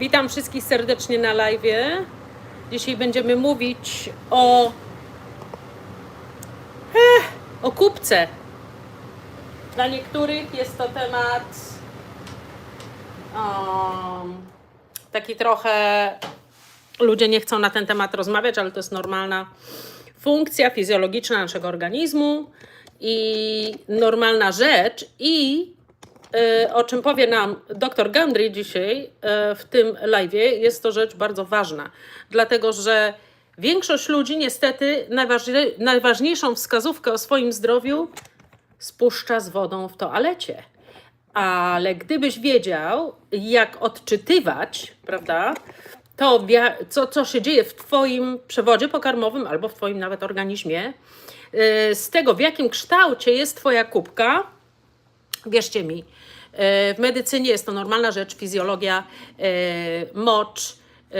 Witam wszystkich serdecznie na live. Dzisiaj będziemy mówić o eh, o kupce. Dla niektórych jest to temat um, taki trochę ludzie nie chcą na ten temat rozmawiać, ale to jest normalna funkcja fizjologiczna naszego organizmu i normalna rzecz i o czym powie nam dr Gandry dzisiaj e, w tym live, jest to rzecz bardzo ważna, dlatego że większość ludzi niestety najważniej, najważniejszą wskazówkę o swoim zdrowiu spuszcza z wodą w toalecie. Ale gdybyś wiedział, jak odczytywać, prawda, to co, co się dzieje w Twoim przewodzie pokarmowym albo w Twoim nawet organizmie, yy, z tego, w jakim kształcie jest Twoja kubka, wierzcie mi, w medycynie jest to normalna rzecz, fizjologia, yy, mocz yy,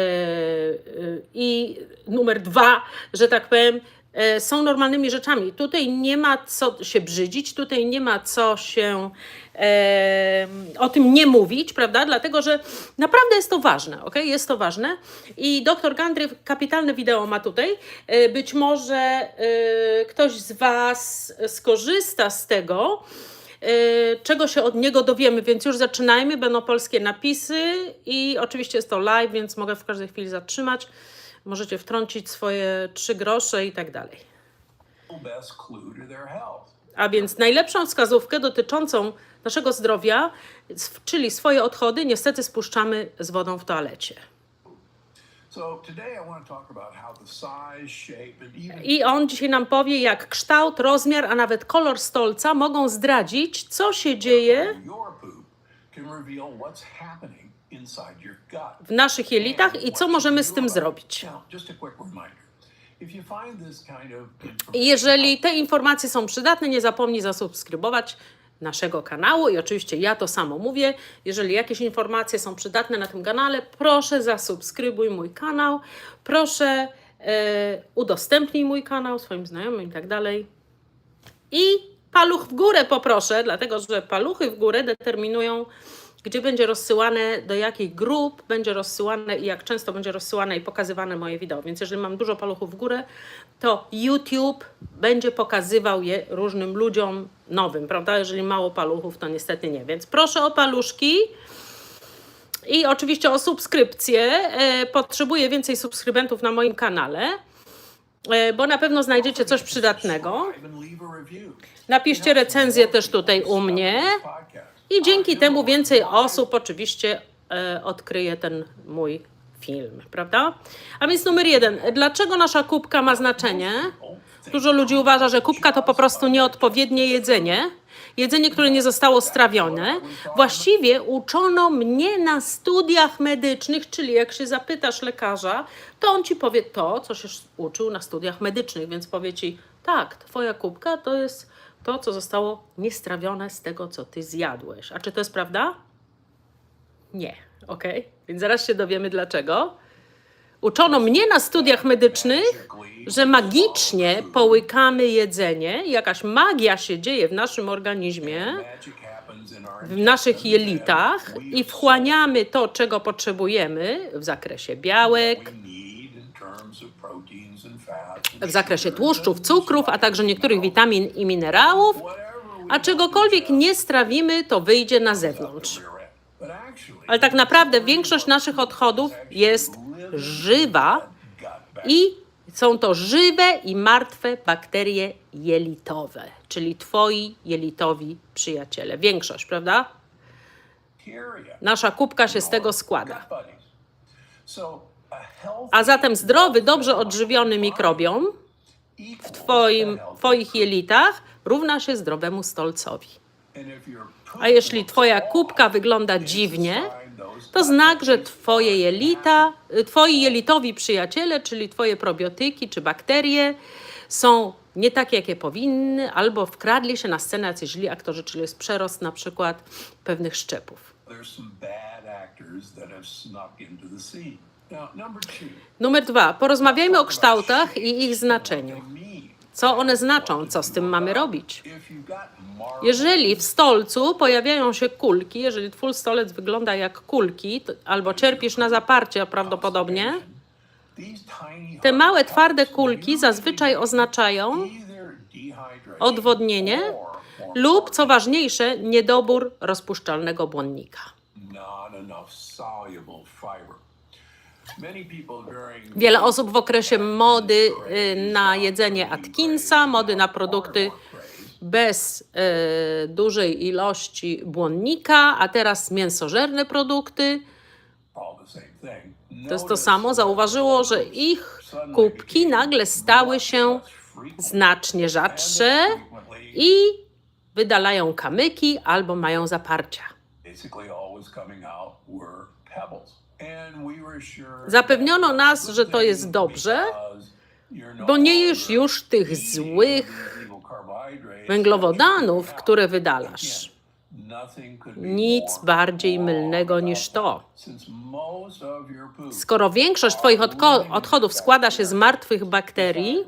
i numer dwa, że tak powiem, są normalnymi rzeczami. Tutaj nie ma co się brzydzić, tutaj nie ma co się e, o tym nie mówić, prawda? Dlatego, że naprawdę jest to ważne, ok? Jest to ważne. I dr Gandry kapitalne wideo ma tutaj. E, Być może e, ktoś z Was skorzysta z tego, e, czego się od niego dowiemy, więc już zaczynajmy. Będą polskie napisy i oczywiście jest to live, więc mogę w każdej chwili zatrzymać. Możecie wtrącić swoje trzy grosze i tak dalej. A więc najlepszą wskazówkę dotyczącą naszego zdrowia, czyli swoje odchody, niestety spuszczamy z wodą w toalecie. I on dzisiaj nam powie, jak kształt, rozmiar, a nawet kolor stolca mogą zdradzić, co się dzieje w naszych jelitach i co możemy z tym zrobić. Jeżeli te informacje są przydatne, nie zapomnij zasubskrybować naszego kanału i oczywiście ja to samo mówię. Jeżeli jakieś informacje są przydatne na tym kanale, proszę zasubskrybuj mój kanał, proszę e, udostępnij mój kanał swoim znajomym i tak dalej. I paluch w górę poproszę, dlatego że paluchy w górę determinują, gdzie będzie rozsyłane, do jakich grup będzie rozsyłane i jak często będzie rozsyłane i pokazywane moje wideo. Więc jeżeli mam dużo paluchów w górę, to YouTube będzie pokazywał je różnym ludziom nowym, prawda? Jeżeli mało paluchów, to niestety nie. Więc proszę o paluszki. I oczywiście o subskrypcję. E, Potrzebuję więcej subskrybentów na moim kanale, e, bo na pewno znajdziecie coś przydatnego. Napiszcie recenzję też tutaj u mnie. I dzięki temu więcej osób oczywiście e, odkryje ten mój film, prawda? A więc numer jeden. Dlaczego nasza kubka ma znaczenie? Dużo ludzi uważa, że kubka to po prostu nieodpowiednie jedzenie. Jedzenie, które nie zostało strawione. Właściwie uczono mnie na studiach medycznych, czyli jak się zapytasz lekarza, to on ci powie to, co się uczył na studiach medycznych, więc powie ci, tak, twoja kubka to jest to, co zostało niestrawione z tego, co ty zjadłeś. A czy to jest prawda? Nie, ok? Więc zaraz się dowiemy dlaczego. Uczono mnie na studiach medycznych, że magicznie połykamy jedzenie, jakaś magia się dzieje w naszym organizmie, w naszych jelitach i wchłaniamy to, czego potrzebujemy w zakresie białek, w zakresie tłuszczów, cukrów, a także niektórych witamin i minerałów, a czegokolwiek nie strawimy, to wyjdzie na zewnątrz. Ale tak naprawdę większość naszych odchodów jest żywa i są to żywe i martwe bakterie jelitowe, czyli twoi jelitowi przyjaciele. Większość, prawda? Nasza kubka się z tego składa. A zatem zdrowy, dobrze odżywiony mikrobiom w twoim, twoich jelitach równa się zdrowemu stolcowi. A jeśli twoja kubka wygląda dziwnie, to znak, że twoje jelita, twoi jelitowi przyjaciele, czyli twoje probiotyki czy bakterie są nie takie, jakie powinny, albo wkradli się na scenę jacyś źli aktorzy, czyli jest przerost na przykład pewnych szczepów. Numer dwa. Porozmawiajmy o kształtach i ich znaczeniu. Co one znaczą? Co z tym mamy robić? Jeżeli w stolcu pojawiają się kulki, jeżeli twój stolec wygląda jak kulki, to, albo cierpisz na zaparcie prawdopodobnie, te małe twarde kulki zazwyczaj oznaczają odwodnienie lub, co ważniejsze, niedobór rozpuszczalnego błonnika. Wiele osób w okresie mody y, na jedzenie Atkinsa, mody na produkty bez y, dużej ilości błonnika, a teraz mięsożerne produkty, to jest to samo, zauważyło, że ich kubki nagle stały się znacznie rzadsze i wydalają kamyki albo mają zaparcia. Zapewniono nas, że to jest dobrze, bo nie jesz już tych złych węglowodanów, które wydalasz. Nic bardziej mylnego niż to. Skoro większość Twoich odchodów składa się z martwych bakterii,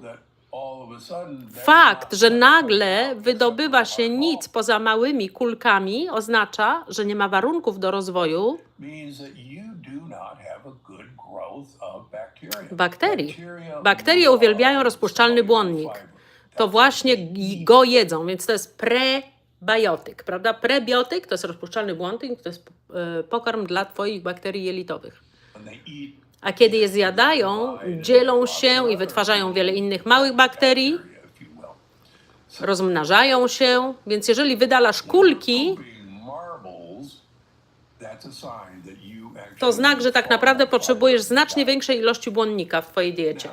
fakt, że nagle wydobywa się nic poza małymi kulkami, oznacza, że nie ma warunków do rozwoju bakterii. Bakterie uwielbiają rozpuszczalny błonnik. To właśnie go jedzą, więc to jest prebiotyk, prawda? Prebiotyk to jest rozpuszczalny błonnik, to jest e, pokarm dla Twoich bakterii jelitowych. A kiedy je zjadają, dzielą się i wytwarzają wiele innych małych bakterii, rozmnażają się, więc jeżeli wydalasz kulki, to znak, że tak naprawdę potrzebujesz znacznie większej ilości błonnika w Twojej diecie.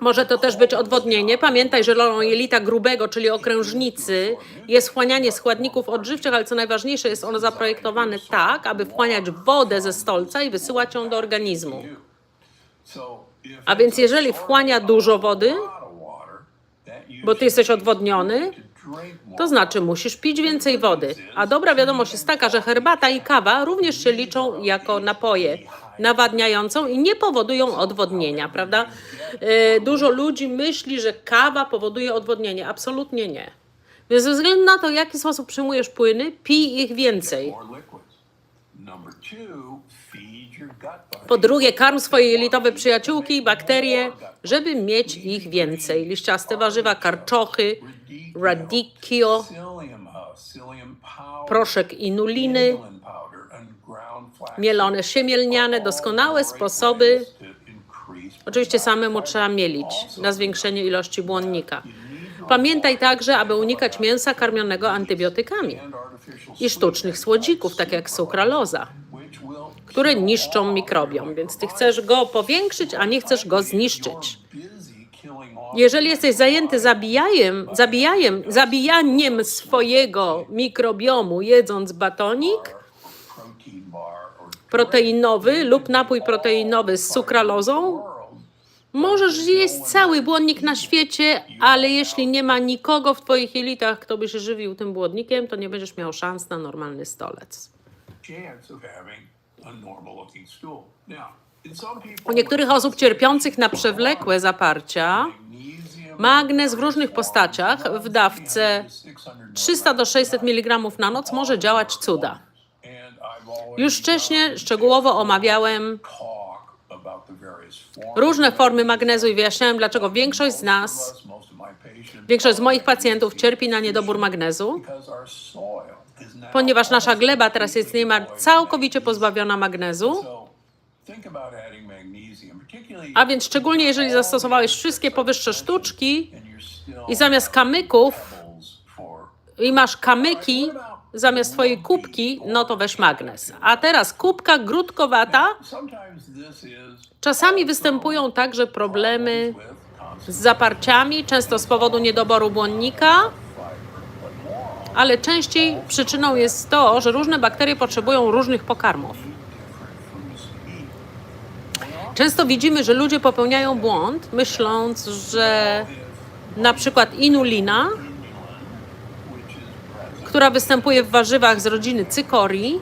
Może to też być odwodnienie. Pamiętaj, że rolą jelita grubego, czyli okrężnicy, jest wchłanianie składników odżywczych, ale co najważniejsze, jest ono zaprojektowane tak, aby wchłaniać wodę ze stolca i wysyłać ją do organizmu. A więc jeżeli wchłania dużo wody, Bo ty jesteś odwodniony, to znaczy musisz pić więcej wody. A dobra wiadomość jest taka, że herbata i kawa również się liczą jako napoje nawadniającą i nie powodują odwodnienia, prawda? E, Dużo ludzi myśli, że kawa powoduje odwodnienie. Absolutnie nie. Więc ze względu na to, w jaki sposób przyjmujesz płyny, pij ich więcej. Po drugie, karm swoje jelitowe przyjaciółki i bakterie, żeby mieć ich więcej. Liściaste warzywa, karczochy, radicchio, proszek inuliny, mielone siemielniane, doskonałe sposoby. Oczywiście samemu trzeba mielić na zwiększenie ilości błonnika. Pamiętaj także, aby unikać mięsa karmionego antybiotykami i sztucznych słodzików, tak jak sukraloza, które niszczą mikrobiom, więc ty chcesz go powiększyć, a nie chcesz go zniszczyć. Jeżeli jesteś zajęty zabijajem, zabijajem, zabijaniem swojego mikrobiomu, jedząc batonik proteinowy lub napój proteinowy z sukralozą, możesz zjeść cały błonnik na świecie, ale jeśli nie ma nikogo w twoich jelitach, kto by się żywił tym błonnikiem, to nie będziesz miał szans na normalny stolec. U niektórych osób cierpiących na przewlekłe zaparcia, magnez w różnych postaciach w dawce 300 do 600 mg na noc może działać cuda. Już wcześniej szczegółowo omawiałem różne formy magnezu i wyjaśniałem, dlaczego większość z nas, większość z moich pacjentów cierpi na niedobór magnezu, ponieważ nasza gleba teraz jest niemal całkowicie pozbawiona magnezu. A więc szczególnie jeżeli zastosowałeś wszystkie powyższe sztuczki i zamiast kamyków i masz kamyki zamiast twojej kubki, no to weź magnez. A teraz kubka grudkowata. Czasami występują także problemy z zaparciami, często z powodu niedoboru błonnika, ale częściej przyczyną jest to, że różne bakterie potrzebują różnych pokarmów. Często widzimy, że ludzie popełniają błąd, myśląc, że na przykład inulina, która występuje w warzywach z rodziny cykorii,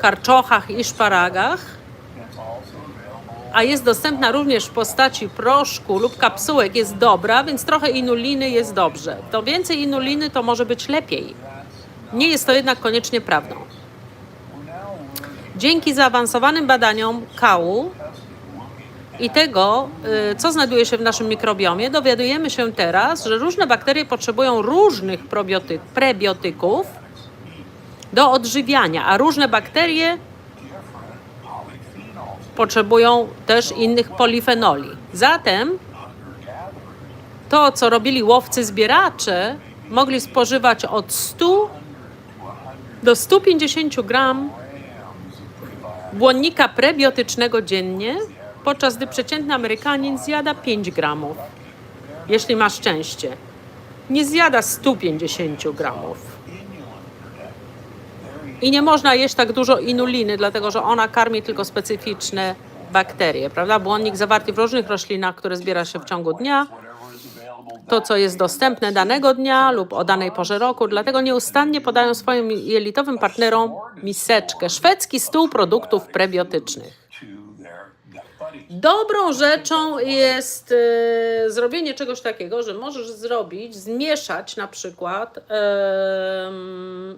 karczochach i szparagach, a jest dostępna również w postaci proszku lub kapsułek, jest dobra, więc trochę inuliny jest dobrze. To więcej inuliny to może być lepiej. Nie jest to jednak koniecznie prawdą. Dzięki zaawansowanym badaniom kału i tego, y, co znajduje się w naszym mikrobiomie, dowiadujemy się teraz, że różne bakterie potrzebują różnych probioty- prebiotyków do odżywiania, a różne bakterie potrzebują też innych polifenoli. Zatem to, co robili łowcy zbieracze, mogli spożywać od 100 do 150 gram błonnika prebiotycznego dziennie, podczas gdy przeciętny Amerykanin zjada 5 gramów, jeśli ma szczęście. Nie zjada 150 gramów. I nie można jeść tak dużo inuliny, dlatego że ona karmi tylko specyficzne bakterie, prawda? Błonnik zawarty w różnych roślinach, które zbiera się w ciągu dnia, to, co jest dostępne danego dnia lub o danej porze roku, dlatego nieustannie podają swoim jelitowym partnerom miseczkę, szwedzki stół produktów prebiotycznych. Dobrą rzeczą jest e, zrobienie czegoś takiego, że możesz zrobić, zmieszać na przykład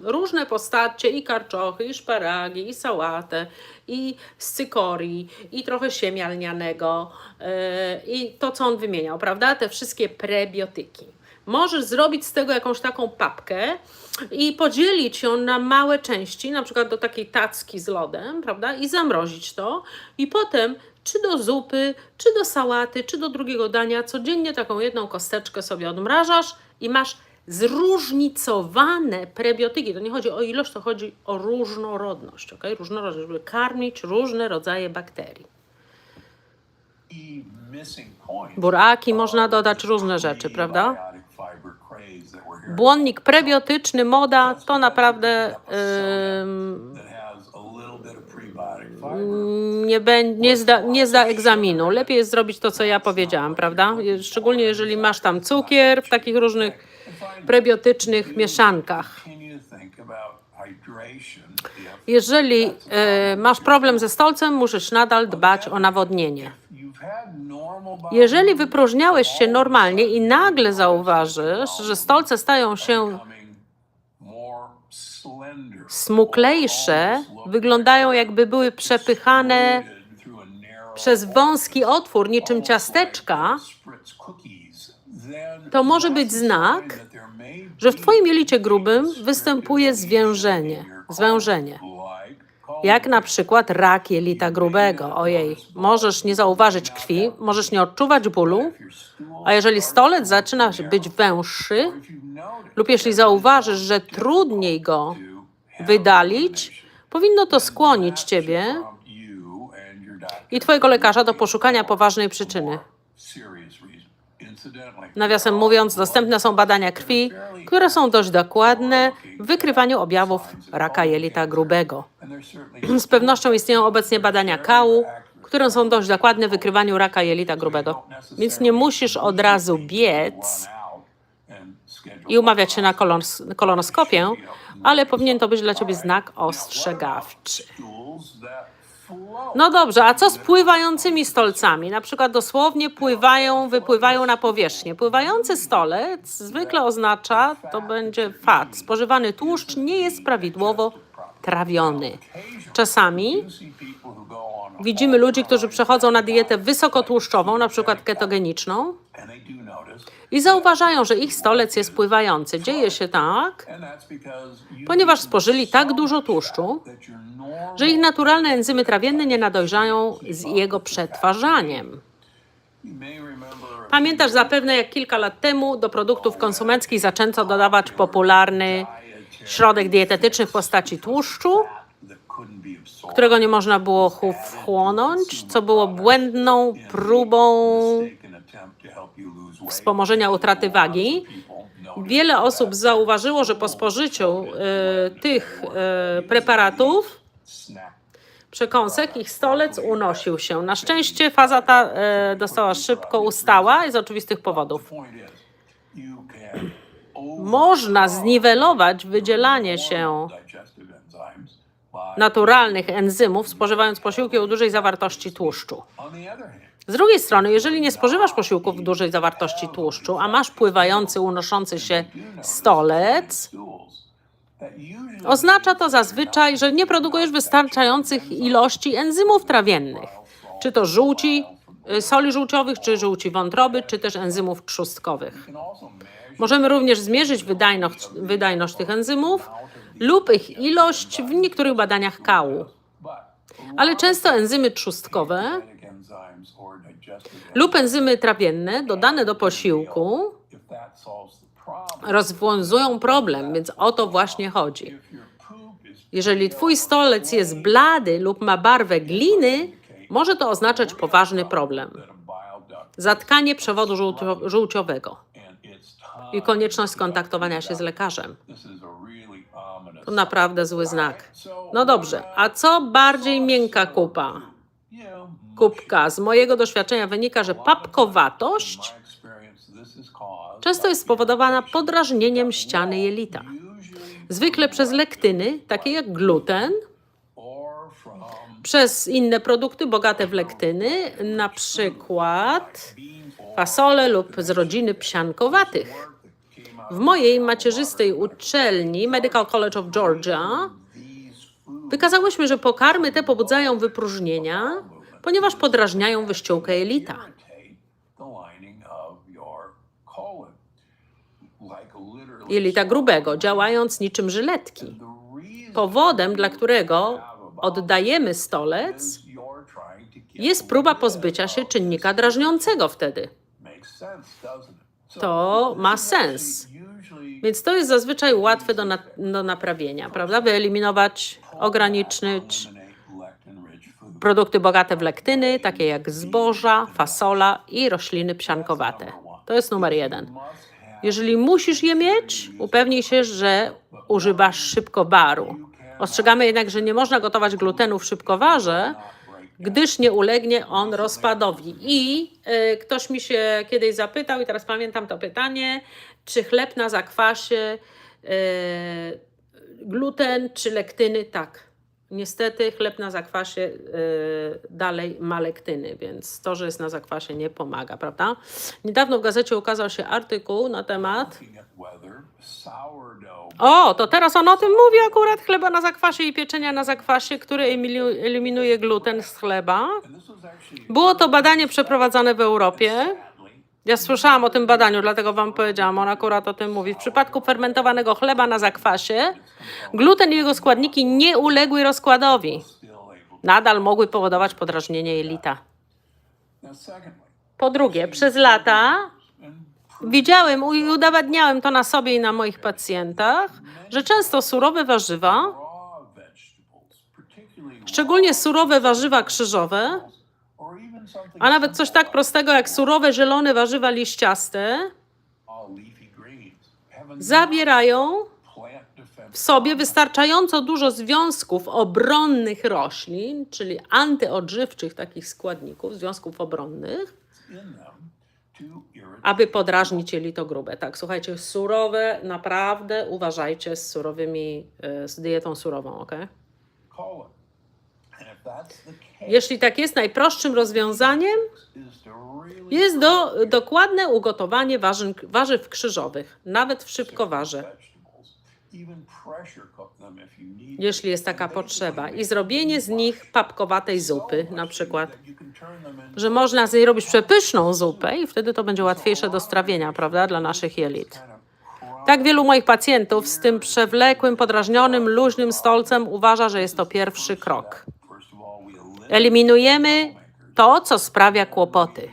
różne postacie i karczochy, i szparagi, i sałatę, i z cykorii, i trochę siemię lnianego, e, i to, co on wymieniał, prawda? Te wszystkie prebiotyki. Możesz zrobić z tego jakąś taką papkę i podzielić ją na małe części, na przykład do takiej tacki z lodem, prawda? I zamrozić to. I potem czy do zupy, czy do sałaty, czy do drugiego dania, codziennie taką jedną kosteczkę sobie odmrażasz i masz zróżnicowane prebiotyki. To nie chodzi o ilość, to chodzi o różnorodność, ok? Różnorodność, żeby karmić różne rodzaje bakterii. Buraki można dodać różne rzeczy, prawda? Błonnik prebiotyczny, moda, to naprawdę fiber. nie, bę- nie, zda, nie zda egzaminu. Lepiej jest zrobić to, co ja powiedziałam, prawda? Szczególnie jeżeli masz tam cukier w takich różnych prebiotycznych mieszankach. Jeżeli e, masz problem ze stolcem, musisz nadal dbać o nawodnienie. Jeżeli wypróżniałeś się normalnie i nagle zauważysz, że stolce stają się smuklejsze, wyglądają jakby były przepychane przez wąski otwór niczym ciasteczka, to może być znak, że w Twoim jelicie grubym występuje zwężenie. zwężenie. Jak na przykład rak jelita grubego. Ojej, możesz nie zauważyć krwi, możesz nie odczuwać bólu, a jeżeli stolec zaczyna być węższy, lub jeśli zauważysz, że trudniej go wydalić, powinno to skłonić Ciebie i Twojego lekarza do poszukania poważnej przyczyny. Nawiasem mówiąc, dostępne są badania krwi, które są dość dokładne w wykrywaniu objawów raka jelita grubego. Z pewnością istnieją obecnie badania kału, które są dość dokładne w wykrywaniu raka jelita grubego. Więc nie musisz od razu biec i umawiać się na kolonoskopię, ale powinien to być dla Ciebie znak ostrzegawczy. No dobrze, a co z pływającymi stolcami? Na przykład dosłownie pływają, wypływają na powierzchnię. Pływający stolec zwykle oznacza, to będzie fat. Spożywany tłuszcz nie jest prawidłowo trawiony. Czasami widzimy ludzi, którzy przechodzą na dietę wysokotłuszczową, na przykład ketogeniczną, i zauważają, że ich stolec jest pływający. Dzieje się tak, ponieważ spożyli tak dużo tłuszczu, że ich naturalne enzymy trawienne nie nadążają z jego przetwarzaniem. Pamiętasz zapewne, jak kilka lat temu do produktów konsumenckich zaczęto dodawać popularny środek dietetyczny w postaci tłuszczu, którego nie można było wchłonąć, co było błędną próbą wspomożenia utraty wagi. Wiele osób zauważyło, że po spożyciu y, tych y, preparatów przekąsek ich stolec unosił się. Na szczęście faza ta y, dostała szybko ustała i z oczywistych powodów. Można zniwelować wydzielanie się naturalnych enzymów, spożywając posiłki o dużej zawartości tłuszczu. Z drugiej strony, jeżeli nie spożywasz posiłków w dużej zawartości tłuszczu, a masz pływający, unoszący się stolec, oznacza to zazwyczaj, że nie produkujesz wystarczających ilości enzymów trawiennych, czy to żółci, y, soli żółciowych, czy żółci wątroby, czy też enzymów trzustkowych. Możemy również zmierzyć wydajność, wydajność tych enzymów lub ich ilość w niektórych badaniach kału. Ale często enzymy trzustkowe lub enzymy trawienne dodane do posiłku rozwiązują problem, więc o to właśnie chodzi. Jeżeli twój stolec jest blady lub ma barwę gliny, może to oznaczać poważny problem. Zatkanie przewodu żółcio- żółciowego i konieczność skontaktowania się z lekarzem. To naprawdę zły znak. No dobrze, a co bardziej miękka kupa? Kubka. Z mojego doświadczenia wynika, że papkowatość często jest spowodowana podrażnieniem ściany jelita. Zwykle przez lektyny, takie jak gluten, przez inne produkty bogate w lektyny, na przykład fasole lub z rodziny psiankowatych. W mojej macierzystej uczelni Medical College of Georgia wykazałyśmy, że pokarmy te pobudzają wypróżnienia, ponieważ podrażniają wyściółkę jelita. Jelita grubego, działając niczym żyletki. Powodem, dla którego oddajemy stolec, jest próba pozbycia się czynnika drażniącego wtedy. To ma sens. Więc to jest zazwyczaj łatwe do, na, do naprawienia, prawda? Wyeliminować, ograniczyć produkty bogate w lektyny, takie jak zboża, fasola i rośliny psiankowate. To jest numer jeden. Jeżeli musisz je mieć, upewnij się, że używasz szybkowaru. Ostrzegamy jednak, że nie można gotować glutenu w szybkowarze, gdyż nie ulegnie on rozpadowi. I y, ktoś mi się kiedyś zapytał, i teraz pamiętam to pytanie, czy chleb na zakwasie, y, gluten czy lektyny? Tak. Niestety chleb na zakwasie y, dalej ma lektyny, więc to, że jest na zakwasie nie pomaga, prawda? Niedawno w gazecie ukazał się artykuł na temat o, to teraz on o tym mówi akurat, chleba na zakwasie i pieczenia na zakwasie, który emilu- eliminuje gluten z chleba. Było to badanie przeprowadzane w Europie. Ja słyszałam o tym badaniu, dlatego wam powiedziałam, on akurat o tym mówi. W przypadku fermentowanego chleba na zakwasie, gluten i jego składniki nie uległy rozkładowi. Nadal mogły powodować podrażnienie jelita. Po drugie, przez lata widziałem i udowadniałem to na sobie i na moich pacjentach, że często surowe warzywa Szczególnie surowe warzywa krzyżowe, a nawet coś tak prostego jak surowe zielone warzywa liściaste, zawierają w sobie wystarczająco dużo związków obronnych roślin, czyli antyodżywczych takich składników, związków obronnych, aby podrażnić jelito grube. Tak, słuchajcie, surowe, naprawdę uważajcie z surowymi, y, z dietą surową, ok? Jeśli tak jest, najprostszym rozwiązaniem jest do, dokładne ugotowanie warzyn, warzyw krzyżowych, nawet w szybkowarze. jeśli jest taka potrzeba, i zrobienie z nich papkowatej zupy, na przykład, że można z niej robić przepyszną zupę i wtedy to będzie łatwiejsze do strawienia, prawda, dla naszych jelit. Tak wielu moich pacjentów z tym przewlekłym, podrażnionym, luźnym stolcem uważa, że jest to pierwszy krok. first of all we eliminate Eliminujemy to, co sprawia kłopoty,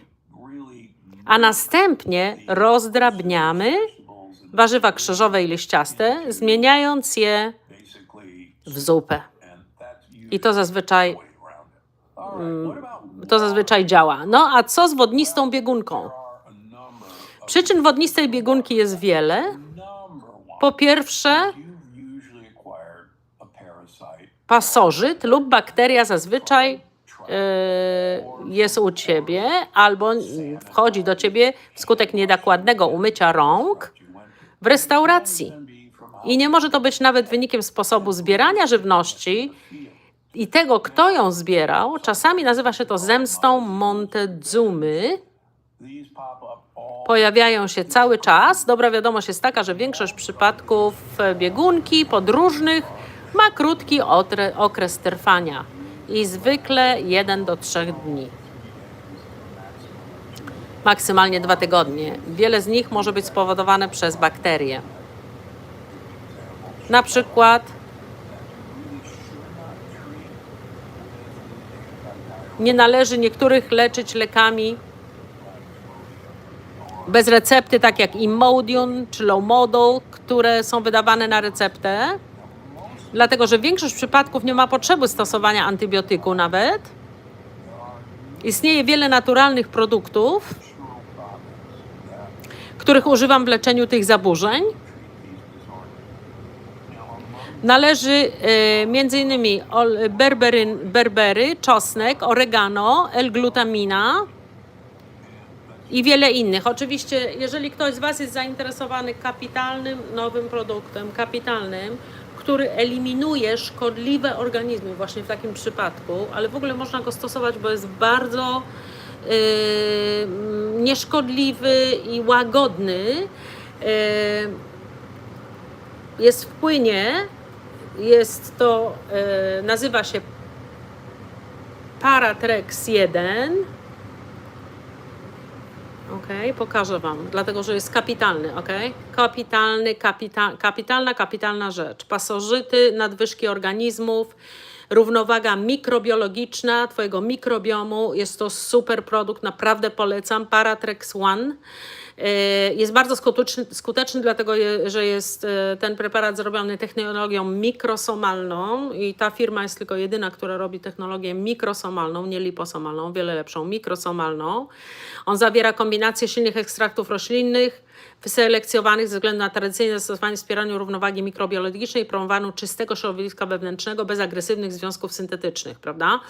a następnie rozdrabniamy warzywa krzyżowe i liściaste, zmieniając je w zupę. I to zazwyczaj, about to zazwyczaj działa. No a co z wodnistą biegunką? Przyczyn wodnistej biegunki jest wiele. Po pierwsze, pasożyt lub bakteria zazwyczaj jest u ciebie albo wchodzi do ciebie wskutek niedokładnego umycia rąk w restauracji. I nie może to być nawet wynikiem sposobu zbierania żywności i tego, kto ją zbierał. Czasami nazywa się to zemstą Montezumy. Pojawiają się cały czas. Dobra wiadomość jest taka, że większość przypadków biegunki podróżnych ma krótki okres trwania i zwykle 1 do 3 dni. Maksymalnie dwa tygodnie. Wiele z nich może być spowodowane przez bakterie. Na przykład nie należy niektórych leczyć lekami bez recepty, tak jak Imodium czy Lomodo, które są wydawane na receptę, dlatego że większość przypadków nie ma potrzeby stosowania antybiotyku nawet. Istnieje wiele naturalnych produktów, których używam w leczeniu tych zaburzeń. Należy innymi ol- berberyn, berbery, czosnek, oregano, L-glutamina, i wiele innych. Oczywiście, jeżeli ktoś z Was jest zainteresowany kapitalnym nowym produktem, kapitalnym, który eliminuje szkodliwe organizmy, właśnie w takim przypadku, ale w ogóle można go stosować, bo jest bardzo yy, nieszkodliwy i łagodny. Yy, jest w płynie, jest to, yy, nazywa się Paratrex 1. Okej, pokażę Wam, dlatego że jest kapitalny, ok? Kapitalny, kapita, kapitalna, kapitalna rzecz. Pasożyty, nadwyżki organizmów, równowaga mikrobiologiczna Twojego mikrobiomu. Jest to super produkt, naprawdę polecam. Paratrex One. E, Jest bardzo skuteczny, skuteczny dlatego że jest e, ten preparat zrobiony technologią mikrosomalną i ta firma jest tylko jedyna, która robi technologię mikrosomalną, nie liposomalną, wiele lepszą, mikrosomalną. On zawiera kombinację silnych ekstraktów roślinnych, wyselekcjonowanych ze względu na tradycyjne zastosowanie wspieraniu równowagi mikrobiologicznej promowaniu czystego środowiska wewnętrznego bez agresywnych związków syntetycznych, prawda?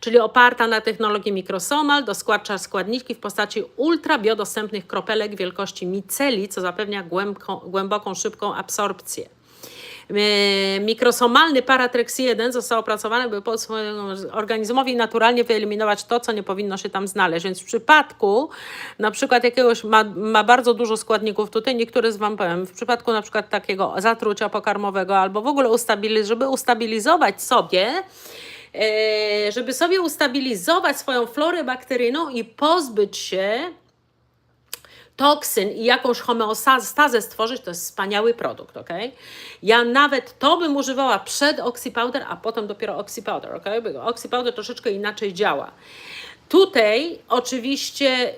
Czyli oparta na technologii mikrosomal, dostarcza składniki w postaci ultrabiodostępnych kropelek wielkości miceli, co zapewnia głębką, głęboką, szybką absorpcję. E, Mikrosomalny Paratrex 1 został opracowany, by pomóc organizmowi naturalnie wyeliminować to, co nie powinno się tam znaleźć. Więc w przypadku na przykład jakiegoś ma, ma bardzo dużo składników, tutaj niektóre z Wam powiem, w przypadku na przykład takiego zatrucia pokarmowego albo w ogóle ustabiliz- żeby ustabilizować sobie e, żeby sobie ustabilizować swoją florę bakteryjną i pozbyć się toksyn i jakąś homeostazę stworzyć, to jest wspaniały produkt, ok? Ja nawet to bym używała przed Oxypowder, a potem dopiero Oxypowder, ok? Bo Oxypowder troszeczkę inaczej działa. Tutaj oczywiście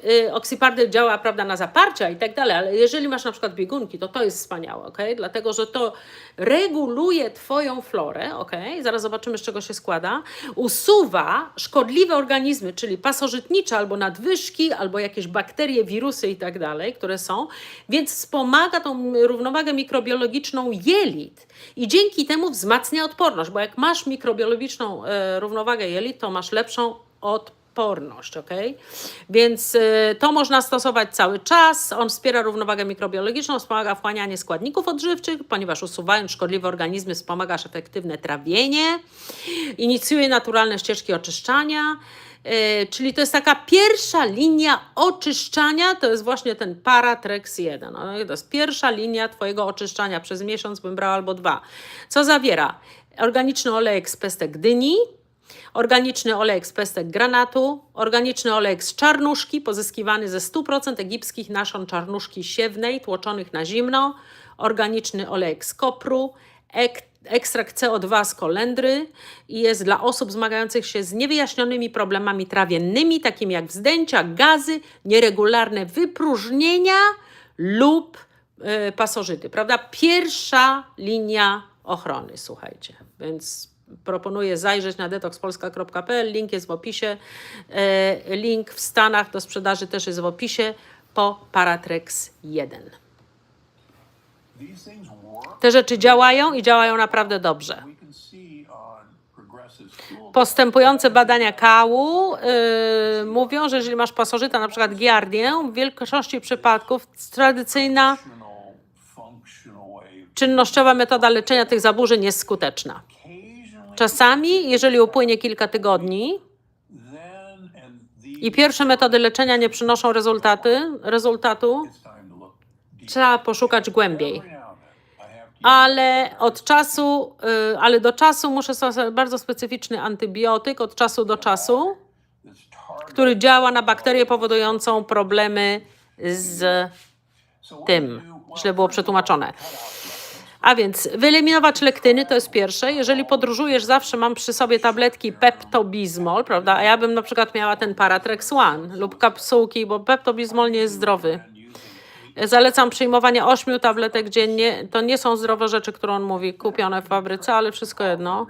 y, działa prawda, na zaparcia i tak dalej, ale jeżeli masz na przykład biegunki, to to jest wspaniałe, ok? Dlatego, że to reguluje Twoją florę, ok? Zaraz zobaczymy, z czego się składa. Usuwa szkodliwe organizmy, czyli pasożytnicze albo nadwyżki, albo jakieś bakterie, wirusy i tak dalej, które są, więc wspomaga tą równowagę mikrobiologiczną jelit i dzięki temu wzmacnia odporność, bo jak masz mikrobiologiczną e, równowagę jelit, to masz lepszą odporność odporność, ok? Więc y, to można stosować cały czas. On wspiera równowagę mikrobiologiczną, wspomaga wchłanianie składników odżywczych, ponieważ usuwając szkodliwe organizmy wspomagasz efektywne trawienie, inicjuje naturalne ścieżki oczyszczania. y, Czyli to jest taka pierwsza linia oczyszczania, to jest właśnie ten Paratrex 1. No, To jest pierwsza linia Twojego oczyszczania. Przez miesiąc bym brała albo dwa. Co zawiera? Organiczny olejek z pestek dyni, organiczny olejek z pestek granatu, organiczny olejek z czarnuszki pozyskiwany ze 100% egipskich nasion czarnuszki siewnej tłoczonych na zimno, organiczny olejek z kopru, ek, ekstrakt CO2 z kolendry i jest dla osób zmagających się z niewyjaśnionymi problemami trawiennymi, takimi jak wzdęcia, gazy, nieregularne wypróżnienia lub y, pasożyty, prawda? Pierwsza linia ochrony, słuchajcie. Więc proponuję zajrzeć na detoxpolska.pl, link jest w opisie. E, Link w Stanach do sprzedaży też jest w opisie po Paratrex 1. these things work. Te rzeczy działają i działają naprawdę dobrze. Postępujące badania kału yy, mówią, że jeżeli masz pasożyta, na przykład giardię, w większości przypadków tradycyjna czynnościowa metoda leczenia tych zaburzeń jest skuteczna. Czasami, jeżeli upłynie kilka tygodni i pierwsze metody leczenia nie przynoszą rezultaty, rezultatu, trzeba poszukać głębiej. Ale od czasu, y, ale do czasu muszę stosować bardzo specyficzny antybiotyk od czasu do czasu, który działa na bakterię powodującą problemy z tym. Źle było przetłumaczone. A więc wyeliminować lektyny to jest pierwsze. Jeżeli podróżujesz, zawsze mam przy sobie tabletki Pepto-Bismol, prawda? A ja bym na przykład miała ten Paratrex One lub kapsułki, bo Pepto-Bismol nie jest zdrowy. Zalecam przyjmowanie 8 tabletek dziennie. To nie są zdrowe rzeczy, które on mówi, kupione w fabryce, ale wszystko jedno.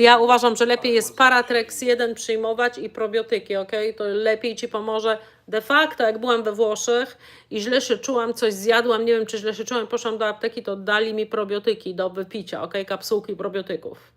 Ja uważam, że lepiej jest Paratrex 1 przyjmować i probiotyki, ok? To lepiej ci pomoże. De facto, jak byłam we Włoszech i źle się czułam, coś zjadłam, nie wiem czy źle się czułam, poszłam do apteki, to dali mi probiotyki do wypicia, ok? Kapsułki probiotyków.